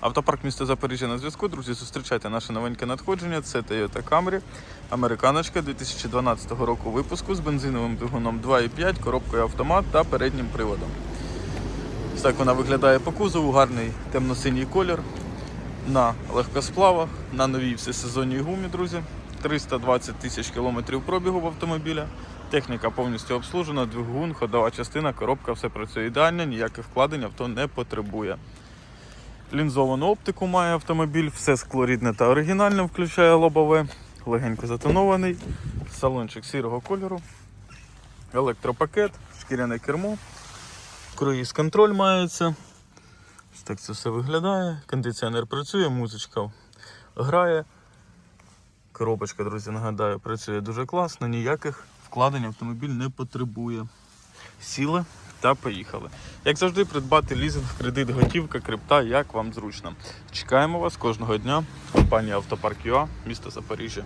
Автопарк міста Запоріжжя на зв'язку. Друзі, зустрічайте наше новеньке надходження. Це Toyota Camry, американочка 2012 року випуску з бензиновим двигуном 2.5, коробкою автомат та переднім приводом. Ось так вона виглядає по кузову, гарний темно-синій колір. На легкосплавах, на новій всесезонній гумі, друзі. 320 тисяч кілометрів пробігу в автомобіля. Техніка повністю обслужена, двигун, ходова частина, коробка, все працює ідеально, ніяких вкладень авто не потребує. Лінзовану оптику має автомобіль, все скло рідне та оригінальне, включає лобове, легенько затонований, салончик сірого кольору, електропакет, шкіряне кермо, круїз контроль мається. Ось так це все виглядає. Кондиціонер працює, музичка грає. Коробочка, друзі, нагадаю, працює дуже класно, ніяких вкладень автомобіль не потребує. Сіли та поїхали. Як завжди, придбати лізинг, кредит, готівка, крипта, як вам зручно. Чекаємо вас кожного дня. Компанія Автопарк ЮА, місто Запоріжжя.